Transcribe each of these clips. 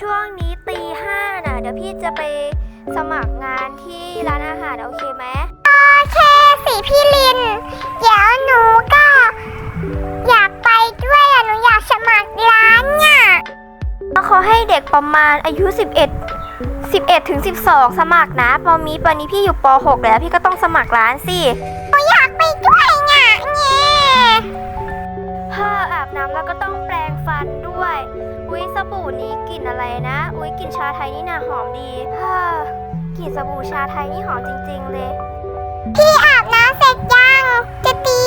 ช่วงนี้ตีห้าน่ะเดี๋ยวพี่จะไปสมัครงานที่ร้านอาหารโอเคไหมโอเคสิพี่ลิน เดี๋ยวหนูก็ อยากไปด้วยอะหนูอยากสมัครร้านเนี่ยแล้วเขาให้เด็กประมาณอายุ 11 11ถึง12 สมัครนะปอมีตอนนี้พี่อยู่ป .6 แล้วพี่ก็ต้องสมัครร้านสิหนูอยากไปด้วยเนี่ยเนี่ยผ้าอาบน้ำแล้วก็ต้องแปรง ฟันด้วย อุ้ยสบู่นี้กลิ่นอะไรนะ อุ้ยกลิ่นชาไทยนี่น่าหอมดีฮ่ากลิ่นสบู่ชาไทยนี่หอมจริง ๆ เลย พี่อาบน้ำเสร็จยัง จะตี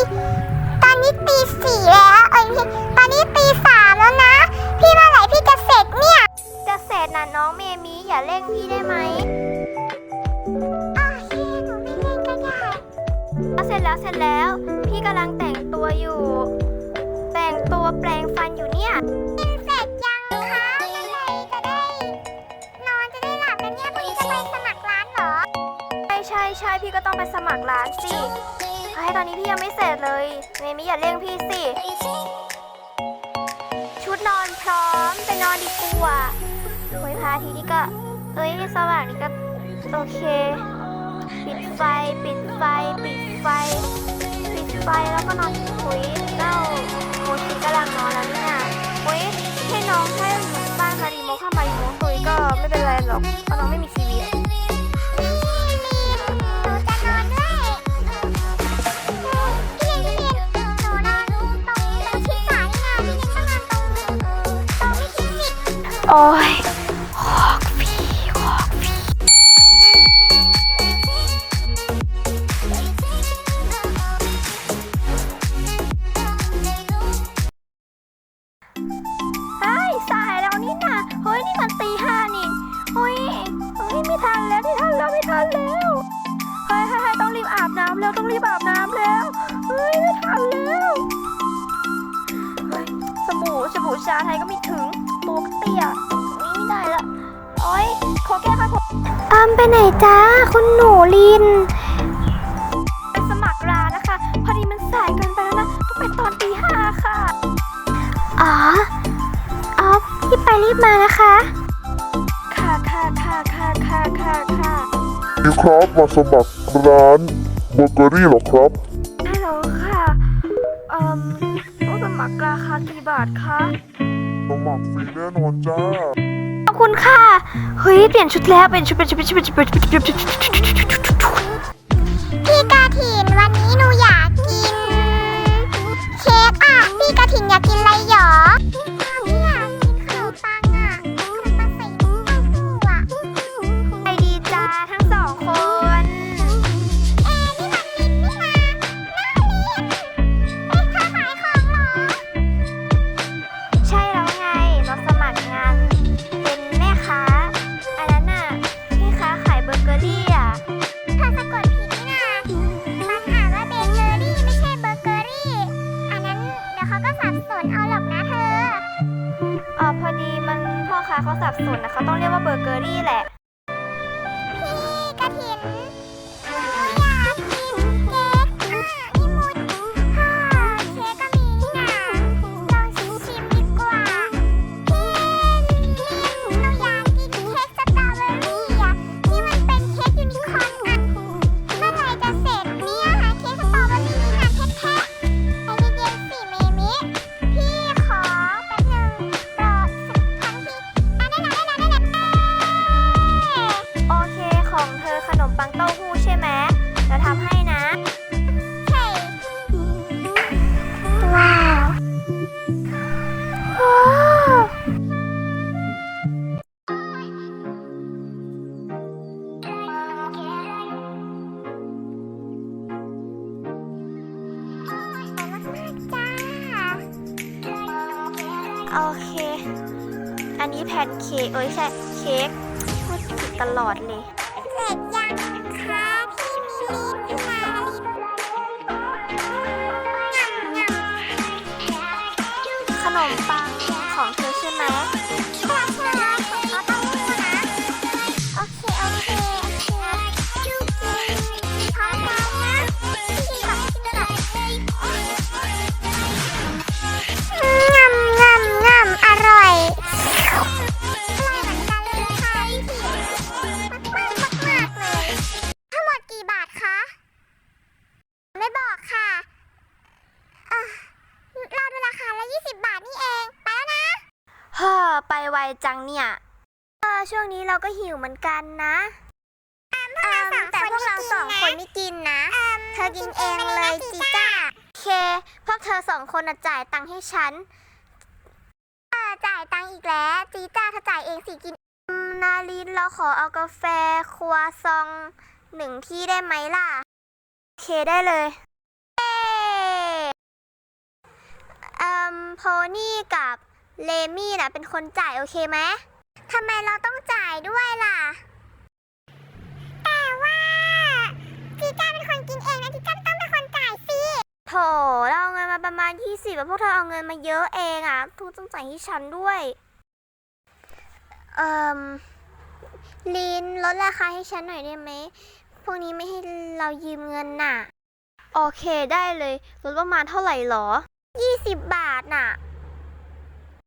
ตอนนี้ตีสี่แล้วเอ้ยพี่ตอนนี้ตีสามแล้วนะ พี่เมื่อไหร่พี่จะเสร็จเนี่ย จะเสร็จนะน้องเมมีอย่าเร่งพี่ได้ไหมโอเคหนูไม่เล่นก็ได้เสร็จแล้วเสร็จแล้ว พี่กำลังแต่งตัวอยู่แต่งตัวแปลงฟันอยู่เนี่ยกินเสร็จยังคะเมื่อไหร่จะได้ นอนจะได้หลับแล้วเนี่ยพรุ่งนี้จะไปสมัครร้านเหรอ ใช่ใช่ใช่พี่ก็ต้องไปสมัครร้านสิไอ้ยตอนนี้พี่ยังไม่เสร็จเลยเมมี่อย่าเร่งพี่สิ ชุดนอนพร้อมไปนอนดีกว่าโอ้ยพระอาทีนี้ก็ เอ้ยสว่างนี่ก็โอเค ปิดไฟ ปิดไฟ ปิดไฟ ปิดไฟแล้วก็นอนคุย รหรอกเพราะน้องไม่มีทีวีอะหนูจะนอนด้วยพี่ลินพี่ลินหนูนอนตรงตำแล้วต้องรีบอาบน้ำแล้ว เฮ้ยไม่ทันแล้วเฮ้ยสบู่สบู่ชาไทยก็ไม่ถึงตัวก็เตี้ยนี่ไม่ได้ละโอ๊ยขอแก้ค่ะผมออมไปไหนจ้าคุณหนูลินไปสมัครร้านนะคะ พอดีมันสายเกินไปแล้วนะต้องไปตอนตีห้าค่ะ อ๋ออ๋อรีบไปรีบมานะคะ ค่ะค่ะค่ะค่ะค่ะค่ะค่ะนี่ครับมาสมัครร้าน เบเกอรี่เหรอครับฮัลโหลค่ะ เอ่อต้องสมัครราคากี่บาทคะ สมัครฟรีแน่นอนจ้า ขอบคุณค่ะ เฮ้ย เปลี่ยนชุดแล้ว เป็นชุด เป็นชุด เป็นชุด เป็นชุด เป็นชุดเป็นชุดเป็นชุด พี่กาถินวันนี้หนูอยากกิน เค้กอะ พี่กาถินอยากกินอะไร ค้าเขาสับสนนะเขาต้องเรียกว่าเบอร์เกอรี่แหละ อขนมปังเต้าหู้ใช่ไหมเราทำให้นะใช่ว้าวโอ้โอเค อันนี้แผ่นเค้กเอ้ยใช่เค้กพูดผิดตลอดเลย ขอ ไปไวจังเนี่ย เออช่วงนี้เราก็หิวเหมือนกันนะแต่พวกเราสองคนไม่กินนะ เธอกินเองเลยจีจ้าโอเค พวกเธอสองคนน่ะจ่ายตังค์ให้ฉัน เออจ่ายตังค์อีกแล้ว จีจ้าเธอจ่ายเองสิกินอืมนาลินเราขอเอากาแฟครัวซองหนึ่งที่ได้ไหมล่ะ โอเคได้เลยเย้เอ่มโพนี่กับ เลมี่นะเป็นคนจ่ายโอเคไหมทำไมเราต้องจ่ายด้วยล่ะ แต่ว่าจีจ้าเป็นคนกินเองนะจีจ้าต้องเป็นคนจ่ายสิโถเราเอาเงินมาประมาณ 20แล้วพวกเธอเอาเงินมาเยอะเองอะทุกต้องจ่ายให้ฉันด้วย เอ่มลินลดราคาให้ฉันหน่อยได้ไหม พวกนี้ไม่ให้เรายืมเงินน่ะ โอเคได้เลยลดประมาณเท่าไหร่หรอ 20 บาทน่ะ